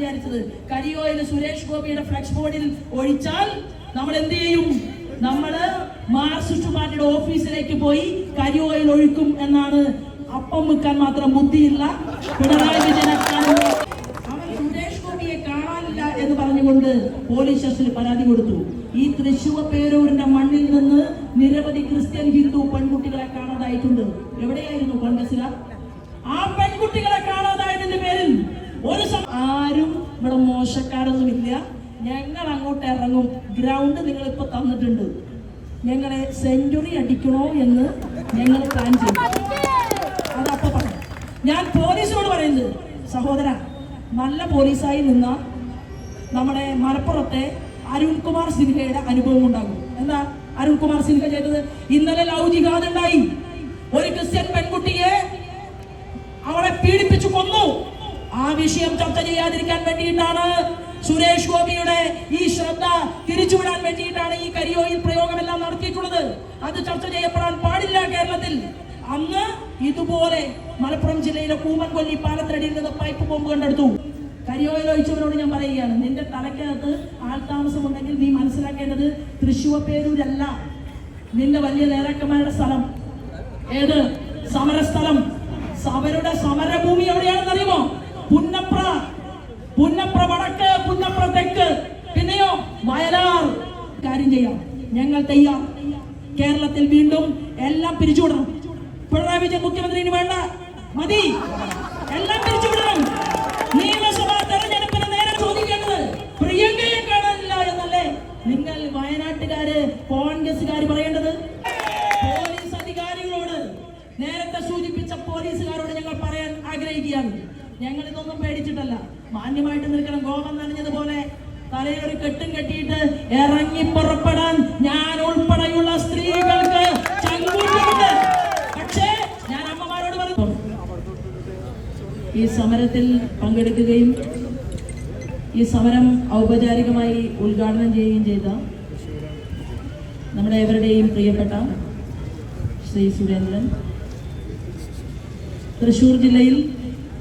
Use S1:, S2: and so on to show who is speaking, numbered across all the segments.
S1: വിചാരിച്ചത്. കരിയോയിൽ സുരേഷ് ഗോപിയുടെ ഫ്ലക്സ് ബോർഡിൽ ഒഴിച്ചാൽ നമ്മൾ എന്ത് ചെയ്യും? നമ്മൾ മാർക്സിസ്റ്റ് പാർട്ടിയുടെ ഓഫീസിലേക്ക് പോയി കരിയോയിൽ ഒഴിക്കും എന്നാണ് അപ്പം വെക്കാൻ മാത്രം ബുദ്ധിയില്ല. പിണറായി കാണുമ്പോൾ അവൻ സുരേഷ് ഗോപിയെ കാണാനില്ല എന്ന് പറഞ്ഞുകൊണ്ട് പോലീസ് സ്റ്റേഷനിൽ പരാതി കൊടുത്തു. ഈ തൃശൂർ പേരൂരിന്റെ മണ്ണിൽ നിന്ന് നിരവധി ക്രിസ്ത്യൻ ഹിന്ദു പെൺകുട്ടികളെ കാണാതായിട്ടുണ്ട്. എവിടെയായിരുന്നു കോൺഗ്രസുകാർ ആ പെൺകുട്ടികളെ കാണാതായതിന്റെ പേരിൽ ഒരു ആരും ഇവിടെ മോശക്കാരൊന്നുമില്ല. ഞങ്ങൾ അങ്ങോട്ട് ഇറങ്ങും. ഗ്രൗണ്ട് നിങ്ങൾ ഇപ്പൊ തന്നിട്ടുണ്ട്. ഞങ്ങളെ സെഞ്ചുറി അടിക്കണോ എന്ന് ഞങ്ങൾ പ്ലാൻ ചെയ്യും. അതപ്പോ പറയാം. ഞാൻ പോലീസിനോട് പറയുന്നത് സഹോദര നല്ല പോലീസായി നിന്ന നമ്മുടെ മലപ്പുറത്തെ അരുൺകുമാർ സിൻഹയുടെ അനുഭവം ഉണ്ടാകും. എന്താ അരുൺകുമാർ സിൻഹ ചെയ്തത്? ഇന്നലെ ലൗ ജിഹാദ് ഉണ്ടായി ഒരു ക്രിസ്ത്യൻ പെൺകുട്ടിയെ അവളെ പീഡിപ്പിച്ചു കൊന്നു. ആ വിഷയം ചർച്ച ചെയ്യാതിരിക്കാൻ വേണ്ടിയിട്ടാണ് സുരേഷ് ഗോപിയുടെ ഈ ശ്രദ്ധ തിരിച്ചുവിടാൻ വേണ്ടിയിട്ടാണ് ഈ കരിയോയിൽ പ്രയോഗമെല്ലാം നടത്തിയിട്ടുള്ളത്. അത് ചർച്ച ചെയ്യപ്പെടാൻ പാടില്ല കേരളത്തിൽ. അന്ന് ഇതുപോലെ മലപ്പുറം ജില്ലയിലെ കൂമൻകൊല്ലി പാലത്തിനടിയിൽ നിന്ന് പൈപ്പ് ബോംബ് കണ്ടെടുത്തു. കരിയോയിൽ ഒഴിച്ചവരോട് ഞാൻ പറയുകയാണ് നിന്റെ തലക്കകത്ത് ആൾതാമസം ഉണ്ടെങ്കിൽ നീ മനസ്സിലാക്കേണ്ടത് തൃശ്ശൂർ പേരൂരല്ല നിന്റെ വലിയ നേതാക്കന്മാരുടെ സ്ഥലം. ഏത്? സമരസ്ഥലം. അവരുടെ സമരഭൂമി എവിടെയാണെന്ന് അറിയുമോ പുന്നപ്ര പുന്നപ്ര വടക്ക് പുന്നപ്ര തെക്ക്. പിന്നെയോ വയലാർ. കാര്യം ചെയ്യാം. ഞങ്ങൾ തയ്യാർ. കേരളത്തിൽ വീണ്ടും എല്ലാം പിരിച്ചുവിടണം. പിണറായി വിജയൻ മുഖ്യമന്ത്രിന് വേണ്ട. മതി. എല്ലാം പിരിച്ചുവിടണം നിയമസഭാ തെരഞ്ഞെടുപ്പിന് നേരെ ചോദിക്കേണ്ടത് പ്രിയങ്കയെ കാണാനില്ല എന്നല്ലേ നിങ്ങൾ വയനാട്ടുകാര് കോൺഗ്രസുകാര് പറയേണ്ടത് പോലീസ് അധികാരികളോട് നേരത്തെ സൂചിപ്പിച്ച പോലീസുകാരോട് ഞങ്ങൾ പറയാൻ ആഗ്രഹിക്കുകയാണ് ഞങ്ങൾ ഇതൊന്നും പേടിച്ചിട്ടല്ല. മാന്യമായിട്ട് നിൽക്കണം. ഗോപം നനഞ്ഞതുപോലെ തലയൊരു കെട്ടും കെട്ടിയിട്ട് ഇറങ്ങി പുറപ്പെടാൻ ഞാൻ ഉൾപ്പെടെയുള്ള സ്ത്രീകൾക്ക് പക്ഷേ ഞാൻ അമ്മമാരോട് പറഞ്ഞു ഈ സമരത്തിൽ പങ്കെടുക്കുകയും ഈ സമരം ഔപചാരികമായി ഉദ്ഘാടനം ചെയ്യുകയും ചെയ്ത നമ്മുടെ ഏവരുടെയും പ്രിയപ്പെട്ട ശ്രീ സുരേന്ദ്രൻ തൃശൂർ ജില്ലയിൽ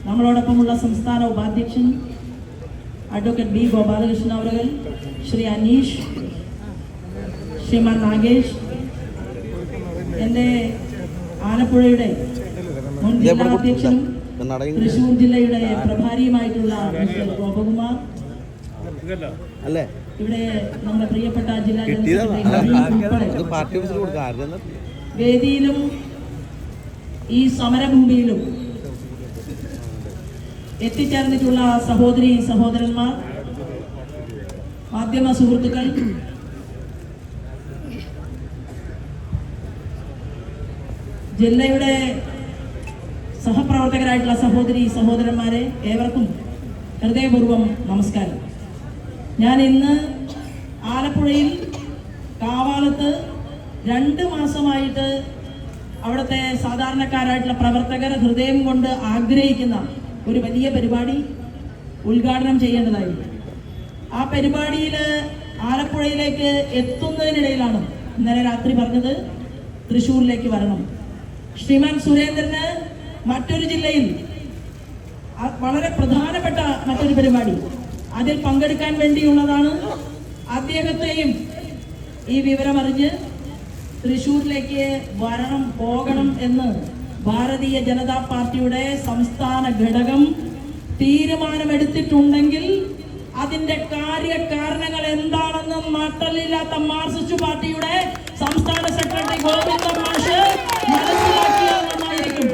S1: നമ്മളോടൊപ്പമുള്ള സംസ്ഥാന ഉപാധ്യക്ഷൻ അഡ്വക്കേറ്റ് ബി ഗോപാലകൃഷ്ണൻ അവരുകൾ ശ്രീ അനീഷ് ശ്രീമാൻ നാഗേഷ് എന്റെ ആലപ്പുഴയുടെ മുൻ ജില്ലാ അധ്യക്ഷനും തൃശൂർ ജില്ലയുടെ പ്രഭാരിയുമായിട്ടുള്ള മിസ്റ്റർ ഗോപകുമാർ.
S2: അല്ലേ?
S1: ഇവിടെ നമ്മുടെ പ്രിയപ്പെട്ട ജില്ലാ വേദിയിലും ഈ സമരഭൂമിയിലും എത്തിച്ചേർന്നിട്ടുള്ള സഹോദരി സഹോദരന്മാർ മാധ്യമ സുഹൃത്തുക്കൾ. ജില്ലയുടെ സഹപ്രവർത്തകരായിട്ടുള്ള സഹോദരി സഹോദരന്മാരെ ഏവർക്കും ഹൃദയപൂർവം നമസ്കാരം. ഞാൻ ഇന്ന് ആലപ്പുഴയിൽ കാവാലത്ത് രണ്ട് മാസമായിട്ട് അവിടുത്തെ സാധാരണക്കാരായിട്ടുള്ള പ്രവർത്തകർ ഹൃദയം കൊണ്ട് ആഗ്രഹിക്കുന്ന ഒരു വലിയ പരിപാടി ഉദ്ഘാടനം ചെയ്യേണ്ടതായി. ആ പരിപാടിയിൽ ആലപ്പുഴയിലേക്ക് എത്തുന്നതിനിടയിലാണ് ഇന്നലെ രാത്രി പറഞ്ഞത് തൃശ്ശൂരിലേക്ക് വരണം. ശ്രീമാൻ സുരേന്ദ്രന് മറ്റൊരു ജില്ലയിൽ വളരെ പ്രധാനപ്പെട്ട മറ്റൊരു പരിപാടി. അതിൽ പങ്കെടുക്കാൻ വേണ്ടിയുള്ളതാണ് അദ്ദേഹത്തെയും ഈ വിവരമറിഞ്ഞ് തൃശ്ശൂരിലേക്ക് വരണം പോകണം എന്ന് ഭാരതീയ ജനതാ പാർട്ടിയുടെ സംസ്ഥാന ഘടകം തീരുമാനമെടുത്തിട്ടുണ്ടെങ്കിൽ അതിന്റെ കാര്യകാരണങ്ങൾ എന്താണെന്ന് നട്ടലില്ലാത്ത മാർസിസ്റ്റ് പാർട്ടിയുടെ സംസ്ഥാന സെക്രട്ടറി ഗോവിന്ദ മാഷ് മനസ്സിലാക്കിയാൽ നന്നായിരിക്കും.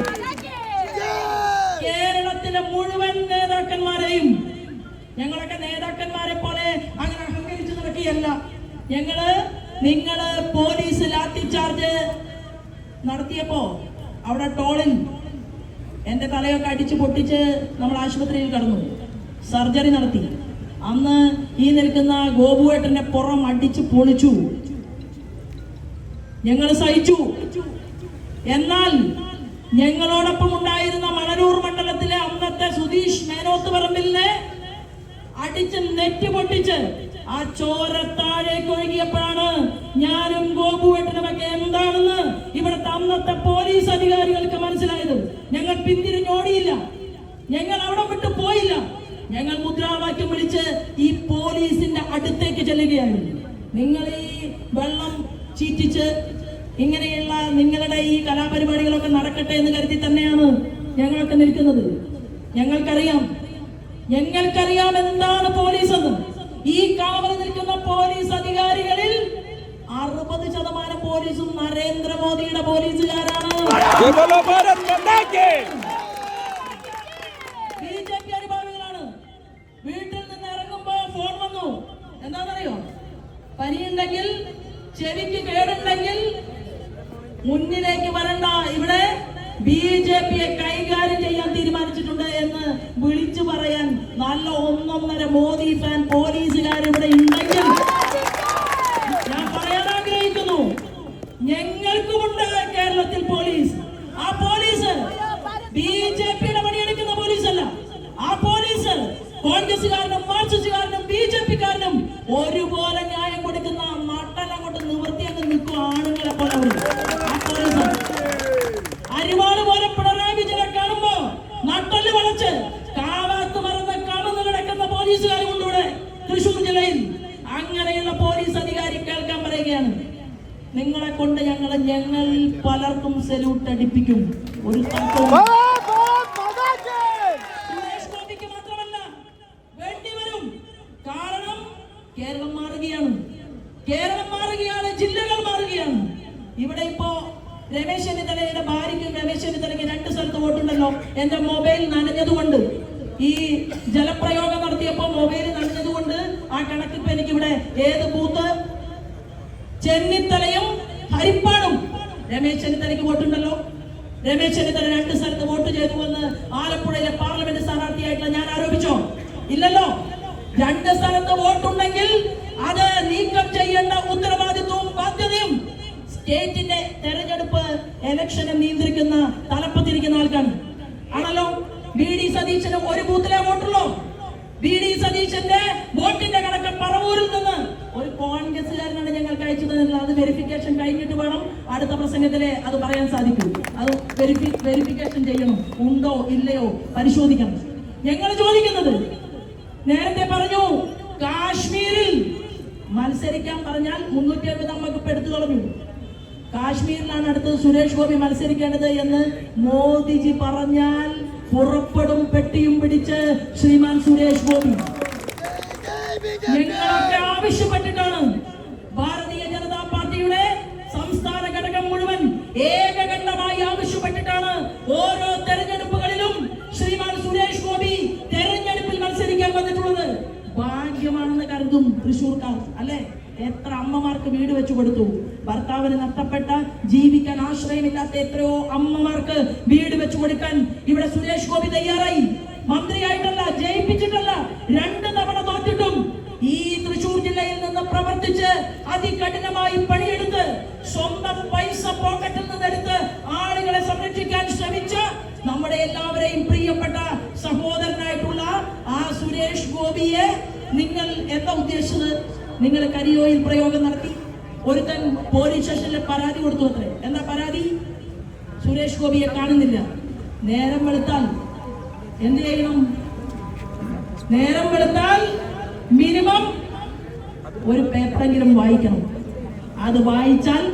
S1: കേരളത്തിലെ മുഴുവൻ നേതാക്കന്മാരെയും ഞങ്ങളൊക്കെ നേതാക്കന്മാരെ പോലെ അങ്ങനെ അഹങ്കരിച്ച് നടക്കുകയല്ല. ഞങ്ങൾ നിങ്ങൾ പോലീസ് ലാത്തി ചാർജ് നടത്തിയപ്പോ അവിടെ ടോളിൽ എന്റെ തലയൊക്കെ അടിച്ച് പൊട്ടിച്ച് നമ്മൾ ആശുപത്രിയിൽ കടന്നു. സർജറി നടത്തി. അന്ന് ഈ നിൽക്കുന്ന ഗോപുവേട്ടന്റെ പുറം അടിച്ച് പൊളിച്ചു. ഞങ്ങൾ സഹിച്ചു. എന്നാൽ ഞങ്ങളോടൊപ്പം ഉണ്ടായിരുന്ന മണലൂർ മണ്ഡലത്തിലെ അന്നത്തെ സുധീഷ് മേനോത്ത് പറമ്പിലിനെ അടിച്ച് നെറ്റ് പൊട്ടിച്ച് ആ ചോര താഴേക്ക് ഒഴുകിയപ്പോഴാണ് ഞാനും ഗോപുവേട്ടനുമൊക്കെ എന്താണെന്ന് ഇവിടുത്തെ അന്നത്തെ പോലീസ് അധികാരികൾക്ക് മനസ്സിലായത്. ഞങ്ങൾ പിന്തിരിഞ്ഞോടിയില്ല ഞങ്ങൾ അവിടെ വിട്ടു പോയില്ല. ഞങ്ങൾ മുദ്രാവാക്യം വിളിച്ച് ഈ പോലീസിന്റെ അടുത്തേക്ക് ചെല്ലുകയാണ് നിങ്ങൾ ഈ വെള്ളം ചീറ്റിച്ച് ഇങ്ങനെയുള്ള നിങ്ങളുടെ ഈ കലാപരിപാടികളൊക്കെ നടക്കട്ടെ എന്ന് കരുതി തന്നെയാണ് ഞങ്ങളൊക്കെ നിൽക്കുന്നത്. ഞങ്ങൾക്കറിയാം. ഞങ്ങൾക്കറിയാം എന്താണ് പോലീസ് എന്ന് ഈ കാവൽ നിൽക്കുന്ന പോലീസ് അധികാരികളിൽ അറുപത് ശതമാനം പോലീസും നരേന്ദ്രമോദിയുടെ പോലീസുകാരാണ്. ബി ജെ പി അനുഭാവികളാണ്. വീട്ടിൽ നിന്ന് ഇറങ്ങുമ്പോ ഫോൺ വന്നു. എന്താണെന്നറിയോ? പനിയുണ്ടെങ്കിൽ ചെവിക്ക് കേടുണ്ടെങ്കിൽ മുന്നിലേക്ക് വരണ്ട. ഇവിടെ ബി ജെ പിയെ കൈകാര്യം ചെയ്യാൻ തീരുമാനിച്ചിട്ടുണ്ട് എന്ന് വിളിച്ചു പറയാൻ നല്ല ഒന്നൊന്നര മോദി ഫാൻ പോലീസുകാർ ഇവിടെ ഉണ്ടെങ്കിൽ ഞാൻ പറയാൻ ആഗ്രഹിക്കുന്നു. ഞങ്ങൾക്കുമുണ്ട് കേരളത്തിൽ പോലീസ്. ആ പോലീസ് ബി ജെ പിയുടെ പണിയെടുക്കുന്ന പോലീസ് അല്ല ആ പോലീസ് കോൺഗ്രസുകാരനും മാർക്സിസ്റ്റുകാരനും ബി ജെ പിക്കാരനും ഒരുപോലെ ന്യായം കൊടുക്കുന്ന നട്ടലം കൊണ്ട് നിവർത്തി അങ്ങ് നിൽക്കും ആണുങ്ങളെ പോലെ അവർ. ആ പോലീസ് അരിവാൾ പോലെ പിണറായി വിജയനെ കാണുമ്പോ നട്ടൽ വളച്ച് കാവാത്ത് മറന്ന് കമന്ന് കിടക്കുന്ന പോലീസുകാർ കൊണ്ടിവിടെ തൃശൂർ ജില്ലയിൽ അങ്ങനെയുള്ള പോലീസ് അധികാരി കേൾക്കാൻ പറയുകയാണ് നിങ്ങളെ കൊണ്ട് ഞങ്ങൾ പലർക്കും സല്യൂട്ട് അടിപ്പിക്കും. ഒരു സുരേഷ് ഗോപിക്ക് മാത്രമല്ല വേണ്ടി കാരണം കേരളം മാറുകയാണ്. കേരളം മാറുകയാണ് ജില്ലകൾ മാറുകയാണ്. ഇവിടെ ഇപ്പോ രമേശ് ചെന്നിത്തലയുടെ ഭാര്യയ്ക്കും രമേശ് ചെന്നിത്തലയ്ക്ക് രണ്ട് സ്ഥലത്ത് വോട്ടുണ്ടല്ലോ. എന്റെ മൊബൈൽ നനഞ്ഞതുകൊണ്ട്. ഈ ജലപ്രയോഗം നടത്തിയപ്പോ മൊബൈൽ നനഞ്ഞതുകൊണ്ട് ആ കണക്കിപ്പോ എനിക്കിവിടെ ഏത് ബൂത്ത്? ചെന്നിത്തലയും ഹരിപ്പാടും. രമേശ് ചെന്നിത്തലയ്ക്ക് വോട്ടുണ്ടല്ലോ. രമേശ് ചെന്നിത്തല രണ്ട് സ്ഥലത്ത് വോട്ട് ചെയ്തു എന്ന് ആലപ്പുഴയിലെ പാർലമെന്റ് സ്ഥാനാർത്ഥിയായിട്ടുള്ള ഞാൻ ആരോപിച്ചോ? ഇല്ലല്ലോ. രണ്ട് സ്ഥലത്ത് വോട്ടുണ്ടെങ്കിൽ അത് നീക്കം ചെയ്യേണ്ട ഉത്തരവാദിത്വവും ബാധ്യതയും സ്റ്റേറ്റിന്റെ തെരഞ്ഞെടുപ്പ് ഇലക്ഷനെ നിയന്ത്രിക്കുന്ന തലപ്പത്തിരിക്കുന്ന ആൾക്കാണ്. ആണല്ലോ? ബി ഡി സതീശനും ഒരു ബൂത്തിലെ വോട്ടുള്ളൂ. ബി ഡി സതീശന്റെ വോട്ടിന്റെ കണക്ക് പറവൂരിൽ നിന്ന് ഒരു കോൺഗ്രസ്സുകാരനാണ് ഞങ്ങൾ കഴിച്ചു തന്നിട്ടുള്ളത് അത് വെരിഫിക്കേഷൻ കഴിഞ്ഞിട്ട് വേണം അടുത്ത പ്രസംഗത്തിലെ അത് പറയാൻ സാധിക്കും. അത് വെരിഫി വെരിഫിക്കേഷൻ ചെയ്യണം. ഉണ്ടോ ഇല്ലയോ പരിശോധിക്കണം. ഞങ്ങൾ ചോദിക്കുന്നത് നേരത്തെ പറഞ്ഞു കാശ്മീരിൽ മത്സരിക്കാൻ പറഞ്ഞാൽ മുന്നൂറ്റി അറുപത് നമുക്ക് പെടുത്തു കളഞ്ഞു. കാശ്മീരിലാണ് അടുത്തത് സുരേഷ് ഗോപി മത്സരിക്കേണ്ടത് എന്ന് മോദിജി പറഞ്ഞാൽ പുറപ്പെടും പെട്ടിയും പിടിച്ച് ശ്രീമാൻ സുരേഷ് ഗോപി. ഞങ്ങളൊക്കെ ആവശ്യപ്പെട്ടിട്ടാണ് ഭാരതീയ ജനതാ പാർട്ടിയുടെ സംസ്ഥാന ഘടകം മുഴുവൻ ഏകകണ്ഠമായി ആവശ്യപ്പെട്ടിട്ടാണ് ഓരോ തെരഞ്ഞെടുപ്പുകളിലും ശ്രീമാൻ സുരേഷ് ഗോപി തെരഞ്ഞെടുപ്പിൽ മത്സരിക്കാൻ വന്നിട്ടുള്ളത്. ഭാഗ്യമാണെന്ന് കരുതും അല്ലെ? എത്ര അമ്മമാർക്ക് വീട് വെച്ചു കൊടുത്തു. ഭർത്താവിന് നഷ്ടപ്പെട്ട ജീവിക്കാൻ ആശ്രയമില്ലാത്ത എത്രയോ അമ്മമാർക്ക് വീട് വെച്ചു കൊടുക്കാൻ ഇവിടെ സുരേഷ് ഗോപി തയ്യാറായി. മന്ത്രിയായിട്ടല്ല ജയിപ്പിച്ചിട്ടല്ല രണ്ട് തവണ തോറ്റിട്ടും ഈ തൃശൂർ ജില്ലയിൽ നിന്ന് പ്രവർത്തിച്ച് അതികഠിനമായി പണിയെടുത്ത് സ്വന്തം പൈസ പോക്കറ്റിൽ നിന്നെടുത്ത് ആളുകളെ സംരക്ഷിക്കാൻ ശ്രമിച്ച നമ്മുടെ എല്ലാവരെയും പ്രിയപ്പെട്ട സഹോദരനായിട്ടുള്ള ആ സുരേഷ് ഗോപിയെ നിങ്ങൾ എന്താ ഉദ്ദേശിച്ചത്? നിങ്ങൾ കരിയോയിൽ പ്രയോഗം നടത്തി. ഒരുത്തൻ പോലീസ് സ്റ്റേഷനിൽ പരാതി കൊടുത്തു അത്രേ. എന്താ പരാതി? സുരേഷ് ഗോപിയെ കാണുന്നില്ല. നേരം വെളുത്താൽ എന്ത് ചെയ്യണം? നേരം വെളുത്താൽ മിനിമം ഒരു പേപ്പറെങ്കിലും വായിക്കണം. അത് വായിച്ചാൽ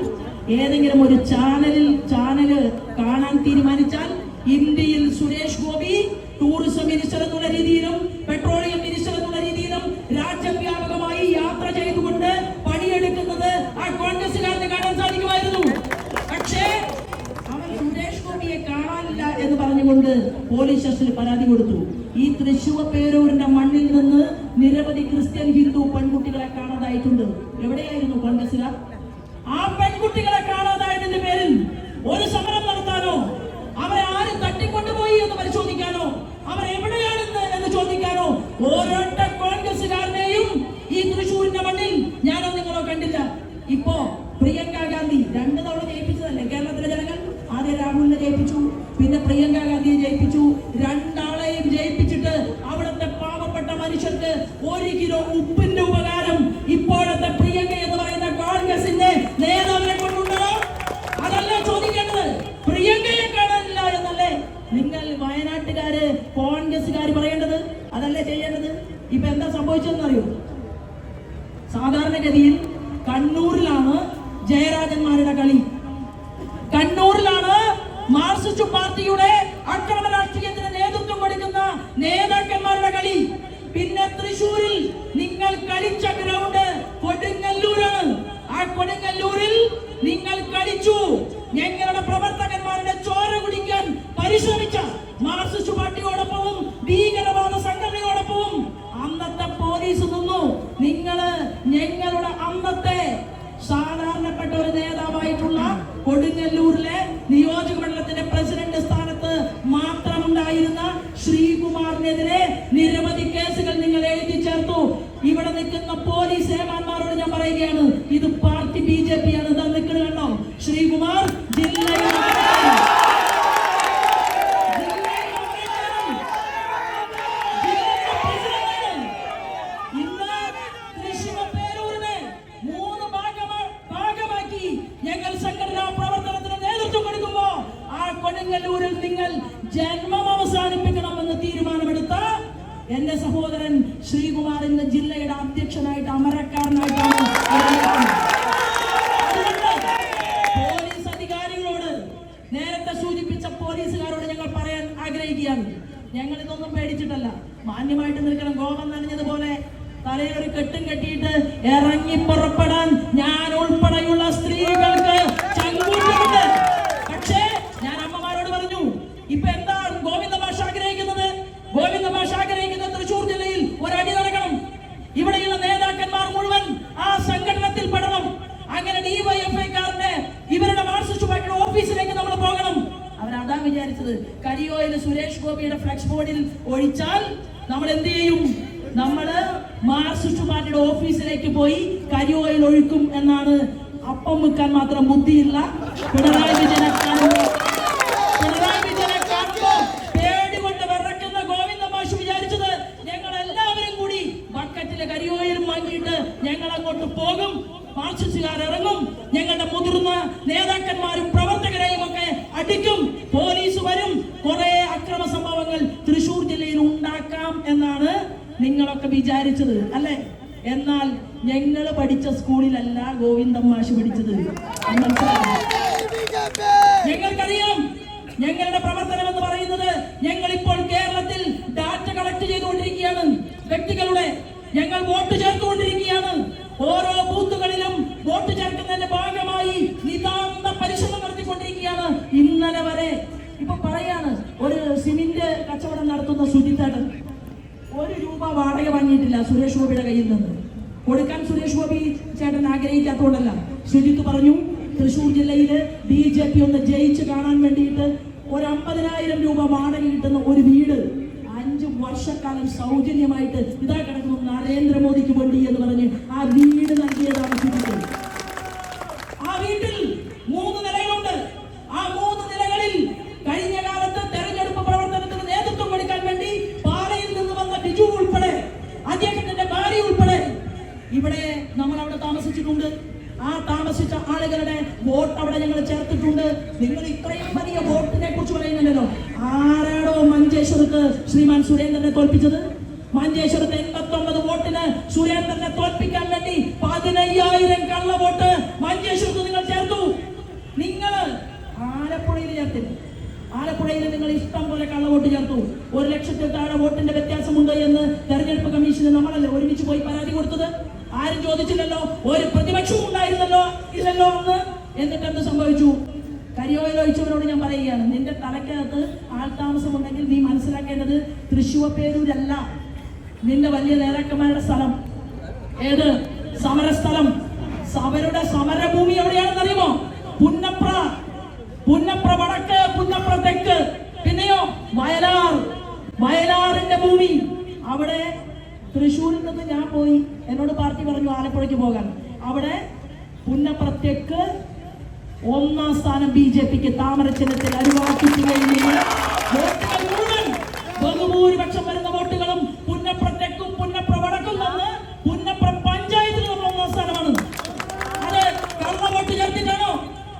S1: ഏതെങ്കിലും ഒരു ചാനലിൽ ചാനൽ കാണാൻ തീരുമാനിച്ചാൽ ഇന്ത്യയിൽ സുരേഷ് ഗോപി ടൂറിസം മിനിസ്റ്റർ എന്നുള്ള രീതിയിലും പെട്രോളിയം മിനിസ്റ്റർ എന്നുള്ള രീതിയിലും രാജ്യവ്യാപകമായി യാത്ര ചെയ്തുകൊണ്ട് പണിയെടുക്കുന്നത് ആ കോൺഗ്രസ്സുകാരന് കാണാൻ സാധിക്കുമായിരുന്നു. പക്ഷേ അവർ സുരേഷ് ഗോപിയെ കാണാനില്ല എന്ന് പറഞ്ഞുകൊണ്ട് പോലീസ് സ്റ്റേഷനിൽ പരാതി കൊടുത്തു. ഈ തൃശൂർ പേരൂരിന്റെ മണ്ണിൽ നിന്ന് നിരവധി ക്രിസ്ത്യൻ ഹിന്ദു പെൺകുട്ടികളെ കാണാതായിട്ടുണ്ട് എവിടെയായിരുന്നു കോൺഗ്രസുകാർ ആ പെൺകുട്ടികളെ കാണാതായതിന്റെ പേരിൽ ഒരു സമരം നടത്താനോ അവരെ ആര് തട്ടിക്കൊണ്ടുപോയി എന്ന് പരിശോധിക്കാനോ അവർ എവിടെയാണെന്ന് എന്ന് ചോദിക്കാനോ ഓരോരുത്ത കോൺഗ്രസുകാരനെയും ഈ തൃശൂരിന്റെ മണ്ണിൽ ഞാനോ നിങ്ങളോ കണ്ടില്ല ഇപ്പോ പ്രിയങ്ക ഗാന്ധി രണ്ട് തവണ ജയിപ്പിച്ചതല്ലേ കേരളത്തിലെ ജനങ്ങൾ ആദ്യം രാഹുലിനെ ജയിപ്പിച്ചു പിന്നെ പ്രിയങ്ക ഗാന്ധിയെ ജയിപ്പിച്ചു രണ്ടാളെയും ജയിപ്പിച്ചിട്ട് അവിടുത്തെ പാവപ്പെട്ട മനുഷ്യർക്ക് ഒരു കിലോ ഉപ്പിന്റെ ഉപകാരം ഇപ്പോഴത്തെ പ്രിയങ്ക എന്ന് പറയുന്ന കോൺഗ്രസിന്റെ നേതാവിനെ കൊണ്ടുണ്ടോ അതല്ല ചോദിക്കേണ്ടത് പ്രിയങ്കയെ കാണാനില്ല എന്നല്ലേ നിങ്ങൾ വയനാട്ടുകാര് കോൺഗ്രസ്സുകാർ പറയേണ്ടത് അതല്ലേ ചെയ്യേണ്ടത് സംഭവിച്ചതെന്നറിയോ സാധാരണഗതിയിൽ കണ്ണൂരിലാണ് ജയരാജന്മാരുടെ കളി കണ്ണൂരിലാണ് മാർക്സിസ്റ്റ് പാർട്ടിയുടെ അക്രമ രാഷ്ട്രീയത്തിന് നേതൃത്വം കൊടുക്കുന്ന നേതാക്കന്മാരുടെ കളി പിന്നെ തൃശൂരിൽ നിങ്ങൾ കളിച്ച ഗ്രൗണ്ട് കൊടുങ്ങല്ലൂരാണ് ആ കൊടുങ്ങല്ലൂരിൽ നിങ്ങൾ കളിച്ചു ഞങ്ങളുടെ പ്രവർത്തകന്മാരുടെ ചോര കുടിക്കാൻ പരിശ്രമിച്ച മാർക്സിസ്റ്റ് പാർട്ടിയോടൊപ്പവും ഭീകരവാദ സംഘടനയോടൊപ്പവും അന്നത്തെ പോലീസ് നിന്നു നിങ്ങൾ ഞങ്ങളുടെ അന്നത്തെ സാധാരണപ്പെട്ട ഒരു നേതാവായിട്ടുള്ള കൊടുങ്ങല്ലൂരിലെ നിയോജക മണ്ഡലത്തിന്റെ പ്രസിഡന്റ് സ്ഥാനത്ത് മാത്രമുണ്ടായിരുന്ന ശ്രീകുമാറിനെതിരെ നിരവധി കേസുകൾ നിങ്ങൾ എഴുതി ചേർത്തു. ഇവിടെ നിൽക്കുന്ന പോലീസ് ഏമാന്മാരോട് ഞാൻ പറയുകയാണ് ഇത് പാർട്ടി ബി ജെ പി ആണ് ഇതാ നിൽക്കുന്നത് കണ്ടോ ശ്രീകുമാർ ജില്ലയുടെ ഇന്ന് തൃശ്ശൂർ പേരൂരിനെ മൂന്ന് ഭാഗമാ- ഭാഗമാക്കി ഞങ്ങൾ സംഘടനാ പ്രവർത്തനത്തിന് നേതൃത്വം കൊടുക്കുമ്പോ ആ കൊടുങ്ങല്ലൂരിൽ നിങ്ങൾ ജന്മം അവസാനിപ്പിക്കണമെന്ന് തീരുമാനമെടുത്ത എന്റെ സഹോദരൻ ശ്രീകുമാർ ഇന്ന് ജില്ലയുടെ അധ്യക്ഷനായിട്ട് അമരക്കാരനായിട്ടാണ് ഇവിടെ നിൽക്കുന്നത്. അതുകൊണ്ട് പോലീസ് അധികാരികളോട് നേരത്തെ സൂചിപ്പിച്ച പോലീസുകാരോട് ഞങ്ങൾ പറയാൻ ആഗ്രഹിക്കുകയാണ് ഞങ്ങൾ ഇതൊന്നും പേടിച്ചിട്ടല്ല നിൽക്കണം ഗോപം നനഞ്ഞതുപോലെ തലയൊരു കെട്ടും കെട്ടിയിട്ട് ഇറങ്ങി പുറപ്പെടാൻ ഞാൻ ഉൾപ്പെടെയുള്ള സ്ത്രീകൾക്ക് ചങ്കൂറ്റുണ്ട് പക്ഷേ ഞാൻ അമ്മമാരോട് പറഞ്ഞു ഇപ്പൊ എന്താണ് ഗോവിന്ദ ഭാഷ ആഗ്രഹിക്കുന്നത്? ഗോവിന്ദ ഭാഷ ആഗ്രഹിക്കുന്ന തൃശൂർ ജില്ലയിൽ ഒരടി നടക്കണം. ഇവിടെയുള്ള നേതാക്കന്മാർ മുഴുവൻ ആ സംഘടനത്തിൽ പെടണം. അങ്ങനെ ഡിവൈഎഫ്ഐക്കാരന്റെ ഇവരുടെ പാർട്ടിയുടെ ഓഫീസിലേക്ക് നമ്മൾ പോകണം. അവരതാ വിചാരിച്ചത്. കരിയോയിൽ സുരേഷ് ഗോപിയുടെ ഫ്ലെക്സ് ബോർഡിൽ ഒഴിച്ചാൽ നമ്മൾ എന്ത് ചെയ്യും നമ്മൾ മാർക്സിസ്റ്റ് പാർട്ടിയുടെ ഓഫീസിലേക്ക് പോയി കരിയോയിൽ ഒഴിക്കും എന്നാണ് അപ്പം വെക്കാൻ മാത്രം ബുദ്ധിയില്ല. പിണറായി വിജയനെ കാണുമ്പോൾ കൂടി ബക്കറ്റിലെ ഞങ്ങൾ അങ്ങോട്ട് പോകും. മാർക്സിസ്റ്റുകാർ ഇറങ്ങും. ഞങ്ങളുടെ മുതിർന്ന നേതാക്കന്മാരും പ്രവർത്തകരെയും ഒക്കെ അടിക്കും പോലീസ് വരും കുറെ അക്രമ സംഭവങ്ങൾ തൃശൂർ ജില്ലയിൽ ഉണ്ടാക്കാം എന്നാണ് നിങ്ങളൊക്കെ വിചാരിച്ചത് അല്ലേ? എന്നാൽ ഞങ്ങൾ പഠിച്ച സ്കൂളിലല്ല ഗോവിന്ദൻ മാഷ് പഠിച്ചത് ഞങ്ങൾക്കറിയാം ഞങ്ങളുടെ പ്രവർത്തനം എന്ന് പറയുന്നത് ഞങ്ങൾ ഇപ്പോൾ കേരളത്തിൽ ഡാറ്റ കളക്ട് ചെയ്തുകൊണ്ടിരിക്കുകയാണ്. വ്യക്തികളുടെ ഞങ്ങൾ വോട്ട് ചേർത്തുകൊണ്ടിരിക്കുകയാണ്. ഓരോ ഒരു രൂപ വാടക വാങ്ങിയിട്ടില്ല സുരേഷ് ഗോപിയുടെ കയ്യിൽ നിന്ന്. കൊടുക്കാൻ സുരേഷ് ഗോപി ചേട്ടൻ ആഗ്രഹിക്കാത്തതുകൊണ്ടല്ല. സുജിത്ത് പറഞ്ഞു തൃശൂർ ജില്ലയിൽ ബി ജെ പി ഒന്ന് ജയിച്ച് കാണാൻ വേണ്ടിയിട്ട് ഒരു അമ്പതിനായിരം രൂപ വാടക കിട്ടുന്ന ഒരു വീട് അഞ്ച് വർഷക്കാലം സൗജന്യമായിട്ട് ഇതാ കിടക്കുന്നു നരേന്ദ്രമോദിക്ക് വേണ്ടി എന്ന് പറഞ്ഞ് ആ വീട് നൽകിയതാണ് സുജിത്ത് ആ വീട്ടിൽ മൂന്ന് നിലകളുണ്ട് ആ മൂന്ന് നിലകളിൽ കഴിഞ്ഞ കാലത്ത് തെരഞ്ഞെടുപ്പ് പ്രവർത്തനത്തിന് നേതൃത്വം കൊടുക്കാൻ വേണ്ടി പാലയിൽ നിന്ന് വന്ന ബിജു ഉൾപ്പെടെ അദ്ദേഹത്തിന്റെ ഭാര്യ ഉൾപ്പെടെ ഇവിടെ നമ്മൾ അവിടെ താമസിച്ചിട്ടുണ്ട് ആ താമസിച്ച ആളുകളുടെ വോട്ട് അവിടെ ഞങ്ങൾ ചേർത്തിട്ടുണ്ട്. നിങ്ങൾ ഇത്രയും വലിയ വോട്ടിനെ കുറിച്ച് പറയുന്നുണ്ടല്ലോ ആരാണോ മഞ്ചേശ്വരത്ത് ശ്രീമാൻ സുരേന്ദ്രനെ തോൽപ്പിച്ചത്? മഞ്ചേശ്വരത്ത് എൺപത്തി ഒമ്പത് വോട്ടിന് സുരേന്ദ്രനെ തോൽപ്പിക്കാൻ വേണ്ടി പതിനയ്യായിരം കള്ള വോട്ട് മഞ്ചേശ്വരത്ത് നിങ്ങൾ ചേർത്തു. നിങ്ങൾ ആലപ്പുഴയിൽ ചേർത്തില്ല. ആലപ്പുഴയിൽ നിങ്ങൾ ഇഷ്ടം പോലെ കള്ളവോട്ട് ചേർത്തു. ഒരു ലക്ഷത്തിൽ താഴെ വോട്ടിന്റെ വ്യത്യാസമുണ്ട് എന്ന് തെരഞ്ഞെടുപ്പ് കമ്മീഷന് നമ്മളല്ലേ ഒരുമിച്ച് പോയി പരാതി കൊടുത്തത്? ആരും ചോദിച്ചില്ലല്ലോ. ഒരു പ്രതിപക്ഷവും ഇല്ലല്ലോ എന്ന് എന്നിട്ട് എന്ത് സംഭവിച്ചു? കരിയോയിൽ ഒഴിച്ചവരോട് ഞാൻ പറയുകയാണ് നിന്റെ തലക്കകത്ത് ആൾതാമസമുണ്ടെങ്കിൽ നീ മനസ്സിലാക്കേണ്ടത് തൃശ്ശൂപ്പേരൂരല്ല നിന്റെ വലിയ നേതാക്കന്മാരുടെ സ്ഥലം. ഏത്? സമരസ്ഥലം. അവരുടെ സമരഭൂമി എവിടെയാണെന്ന് അറിയുമോ പുന്നപ്ര. പുന്നപ്ര വടക്ക് പുന്നപ്ര തെക്ക്. പിന്നെയോ വയലാർ. വയലാറിന്റെ ഭൂമി. അവിടെ തൃശ്ശൂരിൽ നിന്ന് ഞാൻ പോയി. എന്നോട് പാർട്ടി പറഞ്ഞു ആലപ്പുഴയ്ക്ക് പോകാൻ. അവിടെ പുന്നപ്ര തെക്ക് ഒന്നാം സ്ഥാനം ബി ജെ പിക്ക് താമരചിഹ്നത്തിൽ അനുവാദിക്കുകയും ബഹുഭൂരിപക്ഷം വരുന്ന വോട്ടുകളും പുന്നപ്ര തെക്കും പുന്നപ്ര വടക്കും വന്ന് പുന്നപ്ര പഞ്ചായത്തിൽ നമ്മൾ ഒന്നാം സ്ഥാനമാണ് അത് കള്ള വോട്ട് ചേർത്തിട്ടാണോ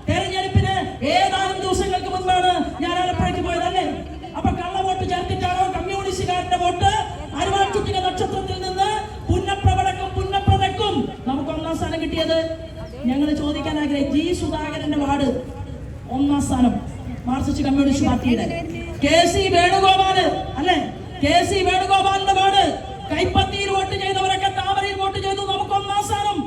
S1: തെരഞ്ഞെടുപ്പിന് ഏതാനും ദിവസങ്ങൾക്ക് മുൻപാണ് ഞാൻ ആലപ്പുഴയ്ക്ക് പോയതല്ലേ അപ്പൊ കള്ള വോട്ട് ചേർത്തിട്ടാണോ കമ്മ്യൂണിസ്റ്റുകാരുടെ വോട്ട് അരുവാച്ചുറ്റിക നക്ഷത്രത്തിൽ നിന്ന് സുധാകരന്റെ വാർഡ് ഒന്നാം സ്ഥാനം മാർക്സിസ്റ്റ് പാർട്ടിയുടെ കെ സി വേണുഗോപാൽ അല്ലെ? കെ സി വേണുഗോപാലിന്റെ വാർഡ് കൈപ്പത്തിയിൽ വോട്ട് ചെയ്തവരൊക്കെ താമരയിൽ വോട്ട് ചെയ്തു. നമുക്ക് ഒന്നാം സ്ഥാനം.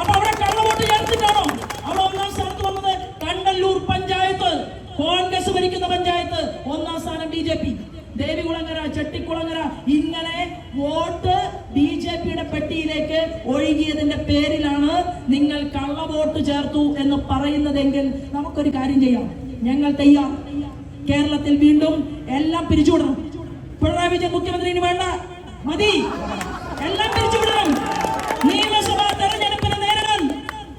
S1: അപ്പൊ അവിടെ കള്ളവോട്ട് ചേർത്തിട്ടാണോ? അവിടെ ഒന്നാം സ്ഥാനത്ത് വന്നത് കണ്ടല്ലൂർ പഞ്ചായത്ത്. കോൺഗ്രസ് ഭരിക്കുന്ന പഞ്ചായത്ത്. ഒന്നാം സ്ഥാനം B J P. Devikulangara Chettikulangara. ഇങ്ങനെ വോട്ട് ബി ജെ പിയുടെ പെട്ടിയിലേക്ക് ഒഴുകിയതിന്റെ പേരിലാണ് നിങ്ങൾ കള്ളവോട്ട് ചേർത്തു എന്ന് പറയുന്നതെങ്കിൽ നമുക്കൊരു കാര്യം ചെയ്യാം. ഞങ്ങൾ തയ്യാർ. കേരളത്തിൽ വീണ്ടും എല്ലാം പിരിച്ചുവിടണം. പിണറായി വിജയൻ മുഖ്യമന്ത്രി ഇനി വേണ്ട. മതി. എല്ലാം പിരിച്ചുവിടണം. നിയമസഭാ തെരഞ്ഞെടുപ്പിനെ നേരിടാൻ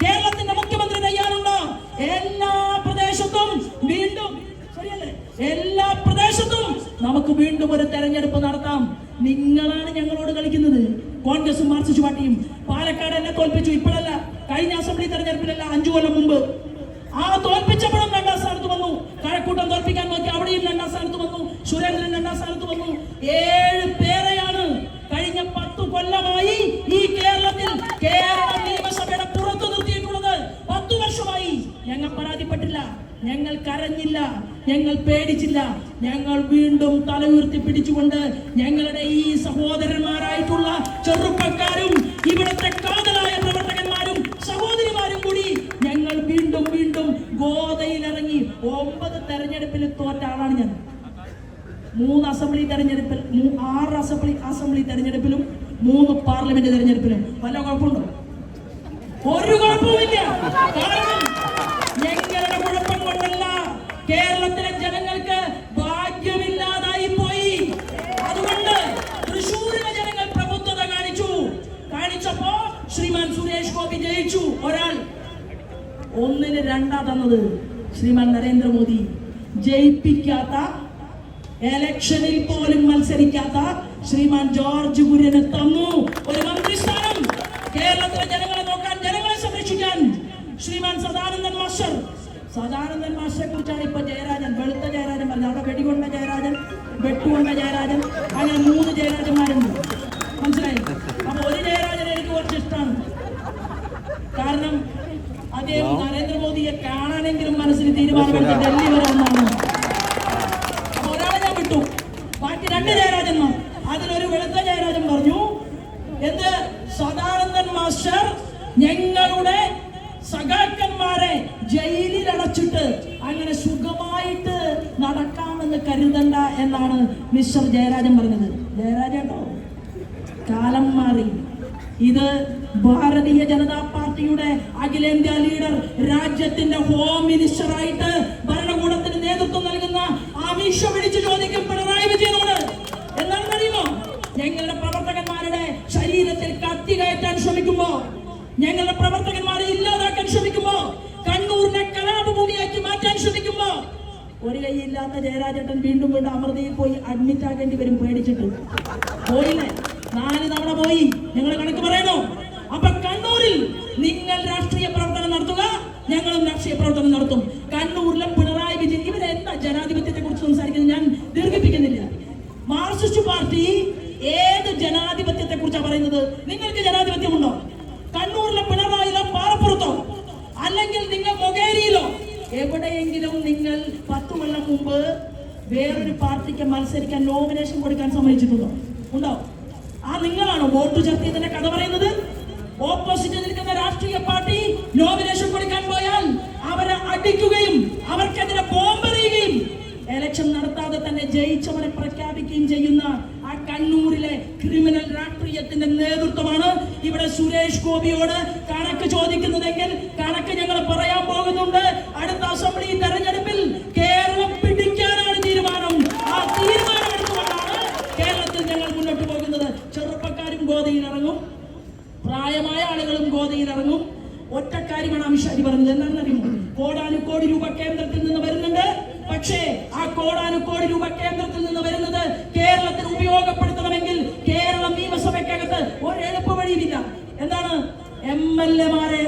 S1: കേരളത്തിന്റെ മുഖ്യമന്ത്രി തയ്യാറുണ്ടോ? എല്ലാ പ്രദേശത്തും വീണ്ടും ശരിയല്ലേ? എല്ലാ പ്രദേശത്തും നമുക്ക് വീണ്ടും ഒരു തെരഞ്ഞെടുപ്പ് നടത്താം. നിങ്ങളാണ് ഞങ്ങളോട് കളിക്കുന്നത്. കോൺഗ്രസും മാർക്സിസ്റ്റ് പാർട്ടിയും. പാലക്കാട് എന്നെ തോൽപ്പിച്ചു. ഇപ്പോഴല്ല കഴിഞ്ഞ അസംബ്ലി തെരഞ്ഞെടുപ്പിലല്ല അഞ്ചു കൊല്ലം മുമ്പ്. ആ തോൽപ്പിച്ചപ്പോഴും രണ്ടാം സ്ഥാനത്ത് വന്നു. കഴക്കൂട്ടം തോൽപ്പിക്കാൻ നോക്കി അവിടെയും രണ്ടാം സ്ഥാനത്ത് വന്നു. സുരേന്ദ്രൻ രണ്ടാം സ്ഥാനത്ത് വന്നു. ഏഴ് പേരെയാണ് കഴിഞ്ഞ പത്തു കൊല്ലമായി ഈ കേരളത്തിൽ കേരള നിയമസഭയുടെ പുറത്തു നിർത്തിയിട്ടുള്ളത്. പത്തു വർഷമായി ഞങ്ങൾ പരാതിപ്പെട്ടില്ല. ഞങ്ങൾ കരഞ്ഞില്ല. ഞങ്ങൾ പേടിച്ചില്ല. ഞങ്ങൾ വീണ്ടും തല ഉയർത്തി പിടിച്ചുകൊണ്ട് ഞങ്ങളുടെ ഈ സഹോദരന്മാരായിട്ടുള്ള ചെറുപ്പക്കാരും ഇവിടുത്തെ കാതലായ പ്രവർത്തകന്മാരും സഹോദരിമാരും കൂടി ഞങ്ങൾ വീണ്ടും വീണ്ടും ഗോതയിലിറങ്ങി ഒമ്പത് തെരഞ്ഞെടുപ്പിൽ തോറ്റ ആളാണ് ഞാൻ മൂന്ന് അസംബ്ലി തെരഞ്ഞെടുപ്പിൽ ആറ് അസംബ്ലി അസംബ്ലി തെരഞ്ഞെടുപ്പിലും മൂന്ന് പാർലമെന്റ് തെരഞ്ഞെടുപ്പിലും. വല്ല കുഴപ്പമുണ്ടോ? ഒരു കുഴപ്പവുമില്ല. കാരണം ഞങ്ങളുടെ കുഴപ്പം കൊണ്ടല്ല. കേരളത്തിലെ ജനങ്ങൾക്ക് ഭാഗ്യമില്ലാതായി പോയി. അതുകൊണ്ട് തൃശ്ശൂരിലെ ജനങ്ങൾ കാണിച്ചു. കാണിച്ചപ്പോ ശ്രീമാൻ സുരേഷ് ഗോപി ജയിച്ചു. ഒരാൾ ഒന്നിന് രണ്ടാ തന്നത് ശ്രീമാൻ നരേന്ദ്രമോദി. ജയിപ്പിക്കാത്ത എലക്ഷനിൽ പോലും മത്സരിക്കാത്ത ശ്രീമാൻ ജോർജ് കുര്യന് തന്നു. ഒരു മന്ത്രിസ്ഥാനം. കേരളത്തിലെ ജനങ്ങളെ നോക്കാൻ ജനങ്ങളെ സംരക്ഷിക്കാൻ ശ്രീമാൻ സദാനന്ദൻ മാസ്റ്റർ. സദാനന്ദൻ മാസ്റ്ററെ കുറിച്ചാണ് ഇപ്പൊ ജയരാജൻ വെളുത്ത ജയരാജൻ പറഞ്ഞത്. അവിടെ വെടികൊണ്ട ജയരാജൻ വെട്ടുകൊണ്ട ജയരാജൻ അങ്ങനെ മൂന്ന് ജയരാജന്മാരുണ്ട്. മനസ്സിലായി? അപ്പൊ ഒരു ജയരാജൻ എനിക്ക് കുറച്ച് ഇഷ്ടമാണ് കാരണം അദ്ദേഹം നരേന്ദ്രമോദിയെ കാണാനെങ്കിലും മനസ്സിൽ തീരുമാനമെടുത്ത് ഡൽഹി വരെ രണ്ട് ജയരാജന്മാർ അതിലൊരു വെളുത്ത ജയരാജൻ പറഞ്ഞു എന്ത്? സദാനന്ദൻ മാസ്റ്റർ ഞങ്ങളുടെ സഖാക്കന്മാരെ ജയിലിൽ അടച്ചിട്ട് അങ്ങനെ സുഖമായിട്ട് നടക്കാമെന്ന് കരുതണ്ട എന്നാണ് മിസ്റ്റർ ജയരാജൻ പറഞ്ഞത്. ജയരാജേട്ടോ കാലം മാറി. ഇത് ഭാരതീയ ജനതാ പാർട്ടിയുടെ അഖിലേന്ത്യാ ലീഡർ രാജ്യത്തിന്റെ ഹോം മിനിസ്റ്റർ ആയിട്ട് ഭരണകൂടത്തിന് നേതൃത്വം നൽകുന്ന ആമീഷ വിളിച്ചു ചോദിക്കും പിണറായി വിജയനോട് എന്താണെന്ന് അറിയുമോ ഞങ്ങളുടെ പ്രവർത്തകന്മാരുടെ ശരീരത്തിൽ കത്തി കയറ്റാൻ ശ്രമിക്കുമ്പോ ഞങ്ങളുടെ പ്രവർത്തകന്മാരെ ഇല്ലാതാക്കാൻ ശ്രമിക്കുമ്പോ കണ്ണൂരിനെ കലാപഭൂമിയാക്കി മാറ്റാൻ ശ്രമിക്കുമ്പോ ഒരു കൈയില്ലാത്ത ജയരാജേട്ടൻ വീണ്ടും വീണ്ടും അമൃതയിൽ പോയി അഡ്മിറ്റ് ആകേണ്ടി വരും പേടിച്ചിട്ട്. പോയില്ലേ? നാല് തവണ പോയി. നിങ്ങൾ കണക്ക് പറയണോ? അപ്പൊ കണ്ണൂരിൽ നിങ്ങൾ രാഷ്ട്രീയ പ്രവർത്തനം നടത്തുക ഞങ്ങളും രാഷ്ട്രീയ പ്രവർത്തനം നടത്തും. കണ്ണൂരിലെ പിണറായി വിജയൻ ഇവരെ എന്താ ജനാധിപത്യത്തെ കുറിച്ച് സംസാരിക്കുന്നത് ഞാൻ ദീർഘിപ്പിക്കുന്നില്ല. മാർക്സിസ്റ്റ് പാർട്ടി ഏത് ജനാധിപത്യത്തെ കുറിച്ചാണ് പറയുന്നത്? നിങ്ങൾക്ക് ജനാധിപത്യമുണ്ടോ കണ്ണൂരിലെ പിണറായിലോ പാറപ്പുറത്തോ അല്ലെങ്കിൽ നിങ്ങൾ മൊകേരിയിലോ എവിടെയെങ്കിലും നിങ്ങൾ പത്ത് കൊല്ലം മുമ്പ് വേറൊരു പാർട്ടിക്ക് മത്സരിക്കാൻ നോമിനേഷൻ കൊടുക്കാൻ സമ്മതിച്ചിട്ടുണ്ടോ? ഉണ്ടോ? ആ നിങ്ങളാണോ വോട്ട് ചർത്തിയതിന്റെ കഥ പറയുന്നത്? ഓപ്പോസിറ്റ് നിൽക്കുന്ന രാഷ്ട്രീയ പാർട്ടി നോമിനേഷൻ കൊടുക്കാൻ പോയാൽ അവരെ അടിക്കുകയും അവർക്കെതിരെ ബോംബെറിയുകയും എലക്ഷൻ നടത്താതെ തന്നെ ജയിച്ചവരെ പ്രഖ്യാപിക്കുകയും ചെയ്യുന്ന ആ കണ്ണൂരിലെ ക്രിമിനൽ രാഷ്ട്രീയത്തിന്റെ നേതൃത്വമാണ് ഇവിടെ സുരേഷ് ഗോപിയോട് കണക്ക് ചോദിക്കുന്നതെങ്കിൽ കണക്ക് ഞങ്ങൾ പറയാൻ പോകുന്നുണ്ട്. അടുത്ത അസംബ്ലി തെരഞ്ഞെടുപ്പിൽ കേരളം പിടിക്കാനാണ് തീരുമാനം. ആ തീരുമാനം എടുത്തുകൊണ്ടാണ് കേരളത്തിൽ ഞങ്ങൾ മുന്നോട്ട് പോകുന്നത്. ചെറുപ്പക്കാരും ഗോതയിൽ ഇറങ്ങും. പ്രായമായ ആളുകളും ഗോതയിൽ ഇറങ്ങും. ഒറ്റ കാര്യമാണ് അമിത്ഷാജി പറഞ്ഞത്. എന്താണെന്ന് അറിയുമോ കോടാനുകോടി രൂപ കേന്ദ്രത്തിൽ നിന്ന് വരുന്നുണ്ട്. പക്ഷേ ആ കോടാനുകോടി രൂപ കേന്ദ്രത്തിൽ നിന്ന് വരുന്നത് കേരളത്തിന് ഉപയോഗപ്പെടുത്തണമെങ്കിൽ കേരള നിയമസഭയ്ക്കകത്ത് ഒരു എളുപ്പ വഴിയില്ല എന്താണ്? എം എൽ എമാരെ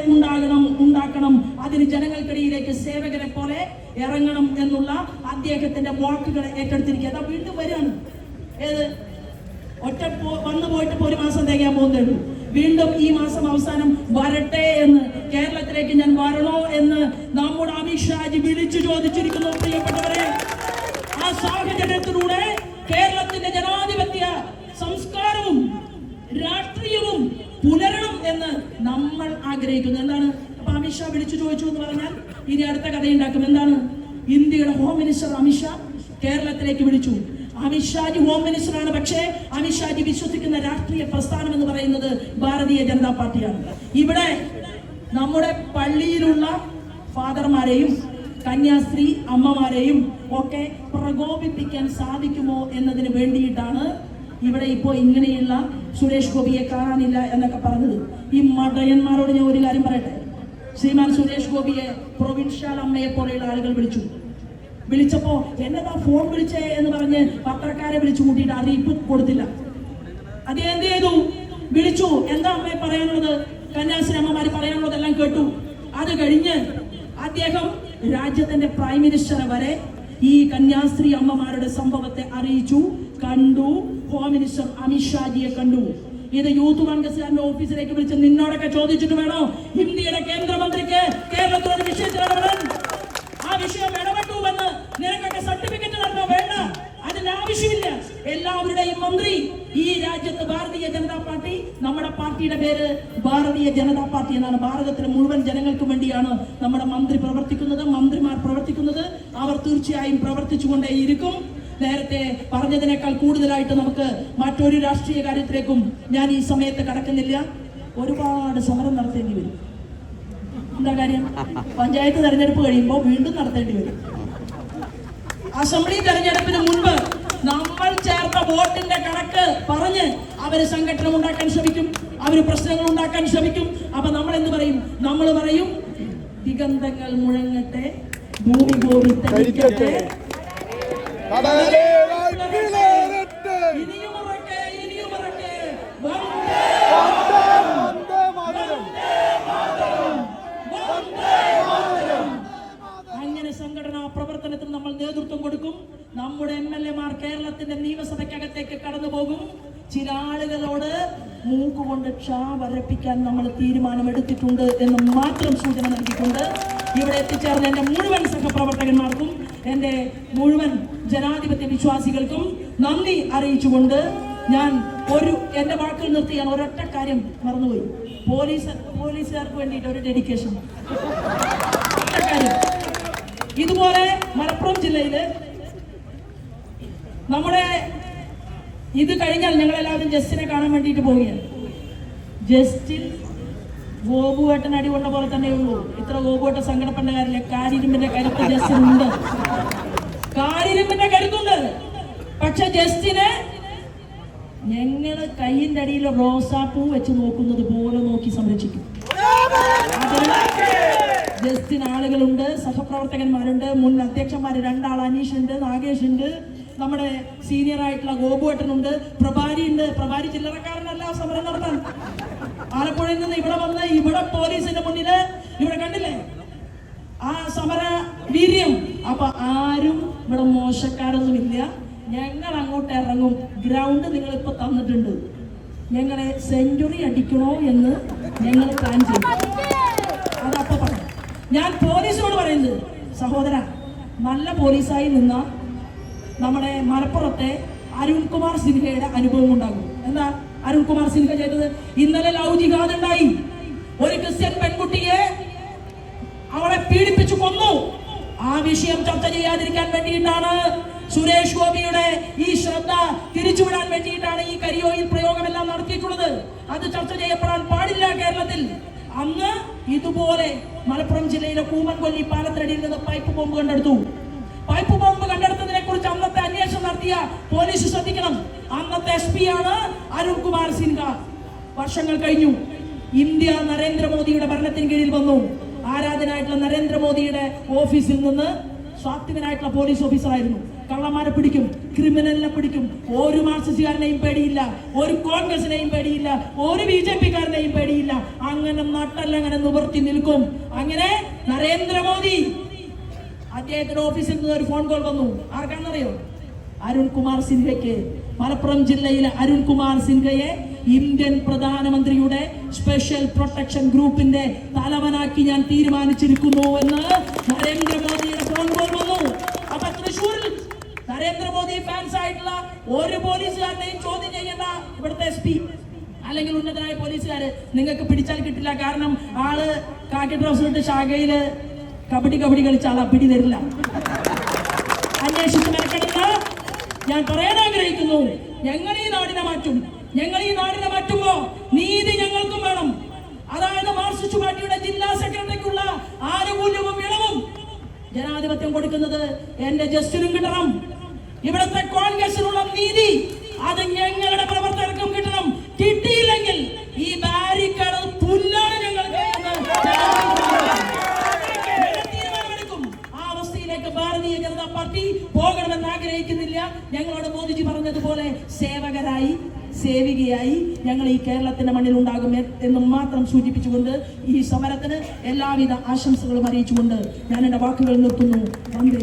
S1: അതിന് ജനങ്ങൾക്കിടയിലേക്ക് സേവകരെ പോലെ ഇറങ്ങണം എന്നുള്ള അദ്ദേഹത്തിന്റെ വാക്കുകൾ ഏറ്റെടുത്തിരിക്കുക. അതാ വീണ്ടും വരികയാണ് ഏത്? ഒറ്റ വന്നു പോയിട്ട് ഒരു മാസം തേക്കാൻ പോകുന്നുള്ളൂ. വീണ്ടും ഈ മാസം അവസാനം വരട്ടെ എന്ന് കേരളത്തിലേക്ക് ഞാൻ വരണോ എന്ന് നമ്മുടെ അമിത് ഷാജി വിളിച്ചു ചോദിച്ചിരിക്കുന്നു പ്രിയപ്പെട്ടവരെ. ആ സാഹചര്യത്തിലൂടെ കേരളത്തിന്റെ ജനാധിപത്യ സംസ്കാരവും രാഷ്ട്രീയവും പുലരണം എന്ന് നമ്മൾ ആഗ്രഹിക്കുന്നു. എന്താണ്? അമിത്ഷാ വിളിച്ചു ചോദിച്ചു എന്ന് പറഞ്ഞാൽ ഇനി അടുത്ത കഥയുണ്ടാക്കും. എന്താണ്? ഇന്ത്യയുടെ ഹോം മിനിസ്റ്റർ അമിത്ഷാ കേരളത്തിലേക്ക് വിളിച്ചു. അമിത്ഷാജി ഹോം മിനിസ്റ്റർ ആണ്. പക്ഷേ അമിത്ഷാജി വിശ്വസിക്കുന്ന രാഷ്ട്രീയ പ്രസ്ഥാനം എന്ന് പറയുന്നത് ഭാരതീയ ജനതാ പാർട്ടിയാണ്. ഇവിടെ നമ്മുടെ പള്ളിയിലുള്ള ഫാദർമാരെയും കന്യാസ്ത്രീ അമ്മമാരെയും ഒക്കെ പ്രകോപിപ്പിക്കാൻ സാധിക്കുമോ എന്നതിന് വേണ്ടിയിട്ടാണ് ഇവിടെ ഇപ്പോൾ ഇങ്ങനെയുള്ള സുരേഷ് ഗോപിയെ കാണാനില്ല എന്നൊക്കെ പറഞ്ഞത്. ഈ മടയന്മാരോട് ഞാൻ ഒരു കാര്യം പറയട്ടെ? ശ്രീമാൻ സുരേഷ് ഗോപിയെ പ്രൊവിൻഷ്യൽ അമ്മയെ പോലെയുള്ള ആളുകൾ വിളിച്ചു. വിളിച്ചപ്പോ എന്നതാ ഫോൺ വിളിച്ചേ? എന്ന് പറഞ്ഞ് പത്രക്കാരെ വിളിച്ചു കൂട്ടിയിട്ട് അറിയിപ്പ് കൊടുത്തില്ല. അത് എന്ത് ചെയ്തു? വിളിച്ചു. എന്താ അമ്മയെ പറയാനുള്ളത്? കന്യാശ്രീ അമ്മമാര് പറയാനുള്ളതെല്ലാം കേട്ടു. അത് കഴിഞ്ഞ് അദ്ദേഹം രാജ്യത്തിന്റെ പ്രൈം മിനിസ്റ്ററെ വരെ ഈ കന്യാസ്ത്രീ അമ്മമാരുടെ സംഭവത്തെ അറിയിച്ചു കണ്ടു. ഹോം മിനിസ്റ്റർ അമിത്ഷാജിയെ കണ്ടു. ഇത് യൂത്ത് കോൺഗ്രസ്സുകാരന്റെ ഓഫീസിലേക്ക് വിളിച്ച് നിന്നോടൊക്കെ ചോദിച്ചിട്ട് വേണോ? ഹിന്ദിയുടെ കേന്ദ്രമന്ത്രിക്ക് കേരളത്തിലൊരു വിഷയത്തിൽ ഇടപെടാൻ. ആ വിഷയം ഇടപെട്ടുവെന്ന് നിനക്കൊക്കെ സർട്ടിഫിക്കറ്റ് തരണോ? വേണ്ട. അതിന് ആവശ്യമില്ല. എല്ലാവരുടെയും മന്ത്രി. ഈ രാജ്യത്ത് ഭാരതീയ ജനതാ പാർട്ടി നമ്മുടെ പാർട്ടിയുടെ പേര് ഭാരതീയ ജനതാ പാർട്ടി എന്നാണ്. ഭാരതത്തിലെ മുഴുവൻ ജനങ്ങൾക്കും വേണ്ടിയാണ് നമ്മുടെ മന്ത്രി പ്രവർത്തിക്കുന്നത് മന്ത്രിമാർ പ്രവർത്തിക്കുന്നത്. അവർ തീർച്ചയായും പ്രവർത്തിച്ചുകൊണ്ടേയിരിക്കും. നേരത്തെ പറഞ്ഞതിനേക്കാൾ കൂടുതലായിട്ട് നമുക്ക് മറ്റൊരു രാഷ്ട്രീയ കാര്യത്തിലേക്കും ഞാൻ ഈ സമയത്ത് കടക്കുന്നില്ല. ഒരുപാട് സമരം നടത്തേണ്ടി വരും. എന്താ കാര്യം? പഞ്ചായത്ത് തെരഞ്ഞെടുപ്പ് കഴിയുമ്പോൾ വീണ്ടും നടത്തേണ്ടി വരും. അസംബ്ലി തെരഞ്ഞെടുപ്പിന് മുൻപ് നമ്മൾ ചേർത്ത വോട്ടിന്റെ കണക്ക് പറഞ്ഞ് അവർ സംഘടന ഉണ്ടാക്കാൻ ശ്രമിക്കും അവർ പ്രശ്നങ്ങൾ ഉണ്ടാക്കാൻ ശ്രമിക്കും. അപ്പൊ നമ്മൾ എന്ത് പറയും? നമ്മൾ പറയും ദിഗന്ധങ്ങൾ മുഴങ്ങട്ടെ ഭൂമി ഗോപി തരിക്കട്ടെ അങ്ങനെ സംഘടനാ പ്രവർത്തനത്തിന് നമ്മൾ നേതൃത്വം കൊടുക്കും. നമ്മുടെ എം എൽ എമാർ കേരളത്തിന്റെ നിയമസഭയ്ക്കകത്തേക്ക് കടന്നു പോകും. ചില ആളുകളോട് മൂക്കുകൊണ്ട് ക്ഷാ വരപ്പിക്കാൻ നമ്മൾ തീരുമാനമെടുത്തിട്ടുണ്ട് എന്ന് മാത്രം സൂചന നൽകിക്കൊണ്ട് ഇവിടെ എത്തിച്ചേർന്ന എന്റെ മുഴുവൻ സഹപ്രവർത്തകന്മാർക്കും എന്റെ മുഴുവൻ ജനാധിപത്യ വിശ്വാസികൾക്കും നന്ദി അറിയിച്ചുകൊണ്ട് ഞാൻ ഒരു എന്റെ വാക്കുകൾ നിർത്തി ഞാൻ ഒരൊറ്റ കാര്യം മറന്നുപോയി. പോലീസ് പോലീസുകാർക്ക് വേണ്ടിയിട്ട് ഒരു ഡെഡിക്കേഷൻ ഇതുപോലെ മലപ്പുറം ജില്ലയിൽ നമ്മുടെ ഇത് കഴിഞ്ഞാൽ ഞങ്ങൾ എല്ലാവരും ജസ്റ്റിനെ കാണാൻ വേണ്ടിയിട്ട് പോവുകയാണ്. ജസ്റ്റിൽ ഗോപുവേട്ടൻ അടി കൊണ്ട പോലെ തന്നെ ഉള്ളൂ. ഇത്ര ഗോപുവേട്ട സങ്കടപ്പെട്ട കാര്യമില്ല കാരിരുമ്പിന്റെ കരുത്ത് ജസ്റ്റിനുണ്ട്. കാരിരുമ്പിന്റെ കരുത്തുണ്ട്. പക്ഷെ ജസ്റ്റിന് ഞങ്ങൾ കയ്യിന്റെ അടിയിൽ റോസാപ്പൂ വെച്ച് നോക്കുന്നത് പോലെ നോക്കി സംരക്ഷിക്കും. ജസ്റ്റിന് ആളുകളുണ്ട് സഹപ്രവർത്തകന്മാരുണ്ട് മുൻ അധ്യക്ഷന്മാര് രണ്ടാൾ അനീഷ് ഉണ്ട് നാഗേഷ് ഉണ്ട് നമ്മുടെ സീനിയർ ആയിട്ടുള്ള ഗോപുവേട്ടനുണ്ട് പ്രഭാരി ഉണ്ട് പ്രഭാരി ചില്ലറക്കാരനല്ല സമരം നടത്താൻ. ആലപ്പുഴയിൽ നിന്ന് ഇവിടെ വന്ന് ഇവിടെ പോലീസിന്റെ മുന്നിൽ ഇവിടെ കണ്ടില്ലേ? ആ സമര വീര്യം അപ്പൊ ആരും ഇവിടെ മോശക്കാരൊന്നുമില്ല. ഞങ്ങൾ അങ്ങോട്ട് ഇറങ്ങും. ഗ്രൗണ്ട് നിങ്ങൾ ഇപ്പൊ തന്നിട്ടുണ്ട്. ഞങ്ങളെ സെഞ്ചുറി അടിക്കണോ എന്ന് ഞങ്ങൾ പ്ലാൻ ചെയ്യും. അതപ്പോ പറയാം. ഞാൻ പോലീസിനോട് പറയുന്നത് സഹോദര നല്ല പോലീസായി നിന്ന നമ്മുടെ മലപ്പുറത്തെ അരുൺകുമാർ സിൻഹയുടെ അനുഭവം ഉണ്ടാകും. എന്താ അരുൺകുമാർ സിൻഹ ചെയ്തത്? ഇന്നലെ ലവ് ജിഹാദ് ഉണ്ടായി ഒരു ക്രിസ്ത്യൻ പെൺകുട്ടിയെ അവളെ പീഡിപ്പിച്ചു കൊന്നു. ആ വിഷയം ചർച്ച ചെയ്യാതിരിക്കാൻ വേണ്ടിയിട്ടാണ് സുരേഷ് ഗോപിയുടെ ഈ ശ്രദ്ധ തിരിച്ചുവിടാൻ വേണ്ടിയിട്ടാണ് ഈ കരിയോയിൽ പ്രയോഗമെല്ലാം നടത്തിയിട്ടുള്ളത്. അത് ചർച്ച ചെയ്യപ്പെടാൻ പാടില്ല കേരളത്തിൽ. അന്ന് ഇതുപോലെ മലപ്പുറം ജില്ലയിലെ കൂമൻകൊല്ലി പാലത്തിനടിയിൽ നിന്ന് പൈപ്പ് ബോംബ് കണ്ടെടുത്തു. പൈപ്പ് ബോംബ് കണ്ടെടുത്തതിനെ കുറിച്ച് അന്നത്തെ അന്വേഷണം നടത്തിയ പോലീസ് ശ്രദ്ധിക്കണം. അന്നത്തെ എസ് പി ആണ് അരുൺകുമാർ സിൻഹ. വർഷങ്ങൾ കഴിഞ്ഞു. ഇന്ത്യ നരേന്ദ്രമോദിയുടെ ഭരണത്തിന് കീഴിൽ വന്നു. ആരാധനായിട്ടുള്ള നരേന്ദ്രമോദിയുടെ ഓഫീസിൽ നിന്ന് സ്വാത്വികനായിട്ടുള്ള പോലീസ് ഓഫീസറായിരുന്നു. കള്ളന്മാരെ പിടിക്കും ക്രിമിനലിനെ പിടിക്കും. ഒരു മാർക്സിസ്റ്റുകാരനെയും പേടിയില്ല ഒരു കോൺഗ്രസിനെയും പേടിയില്ല ഒരു ബി ജെ പിക്കാരനെയും പേടിയില്ല. അങ്ങനെ നട്ടല്ലങ്ങനെ നിവർത്തി നിൽക്കും. അങ്ങനെ നരേന്ദ്രമോദി അദ്ദേഹത്തിന്റെ ഓഫീസിൽ നിന്ന് ഒരു ഫോൺ കോൾ വന്നു. ആർക്കാണെന്നറിയോ? അരുൺകുമാർ സിൻഹയ്ക്ക്. മലപ്പുറം ജില്ലയിലെ അരുൺകുമാർ സിൻഹയെ ഇന്ത്യൻ പ്രധാനമന്ത്രിയുടെ സ്പെഷ്യൽ പ്രൊട്ടക്ഷൻ ഗ്രൂപ്പിന്റെ തലവനാക്കി ഞാൻ തീരുമാനിച്ചിരിക്കുന്നു എന്ന് നരേന്ദ്രമോദിയുടെ ഫോൺ കോൾ വന്നു. അപ്പൊ തൃശ്ശൂരിൽ നരേന്ദ്രമോദി ഫാൻസ് ആയിട്ടുള്ള ഒരു പോലീസുകാരനെയും ചോദ്യം ചെയ്യേണ്ട ഇവിടുത്തെ എസ് പി അല്ലെങ്കിൽ ഉന്നതരായ പോലീസുകാര് നിങ്ങൾക്ക് പിടിച്ചാൽ കിട്ടില്ല. കാരണം ആൾ കാക്കി ഡ്രസ് ഇട്ട് ശാഖയിൽ കബഡി കബഡി കളിച്ച ആളാ. പിടി തരില്ല. അന്വേഷിച്ച് മെനക്കെടുത്ത ഞാൻ പറയാൻ ആഗ്രഹിക്കുന്നു. ഞങ്ങൾ ഈ നാടിനെ മാറ്റും. ഞങ്ങൾ ഈ നാടിനെ മാറ്റുമ്പോ നീതി ഞങ്ങൾക്കും വേണം. അതായത് മാർക്സിസ്റ്റ് പാർട്ടിയുടെ ജില്ലാ സെക്രട്ടറിക്കുള്ള ആനുകൂല്യവും ഇളവും ജനാധിപത്യം കൊടുക്കുന്നത് എന്റെ ജസ്റ്റിനും കിട്ടണം. ഇവിടുത്തെ കോൺഗ്രസിനുള്ള നീതി അത് ഞങ്ങളുടെ പ്രവർത്തകർക്കും കിട്ടണം. കിട്ടിയില്ലെങ്കിൽ ഈ ബാരിക്കേഡ് പുല്ലാണ് ഞങ്ങൾക്ക് തീരുമാനമെടുക്കും. ആ അവസ്ഥയിലേക്ക് ഭാരതീയ ജനതാ പാർട്ടി പോകണമെന്ന് ആഗ്രഹിക്കുന്നില്ല. ഞങ്ങളോട് മോദിജി പറഞ്ഞതുപോലെ സേവകരായി സേവികയായി ഞങ്ങൾ ഈ കേരളത്തിന്റെ മണ്ണിൽ ഉണ്ടാകും എന്ന് മാത്രം സൂചിപ്പിച്ചുകൊണ്ട് ഈ സമരത്തിന് എല്ലാവിധ ആശംസകളും അറിയിച്ചുകൊണ്ട് ഞാൻ എന്റെ വാക്കുകൾ നിർത്തുന്നു വന്ദേ.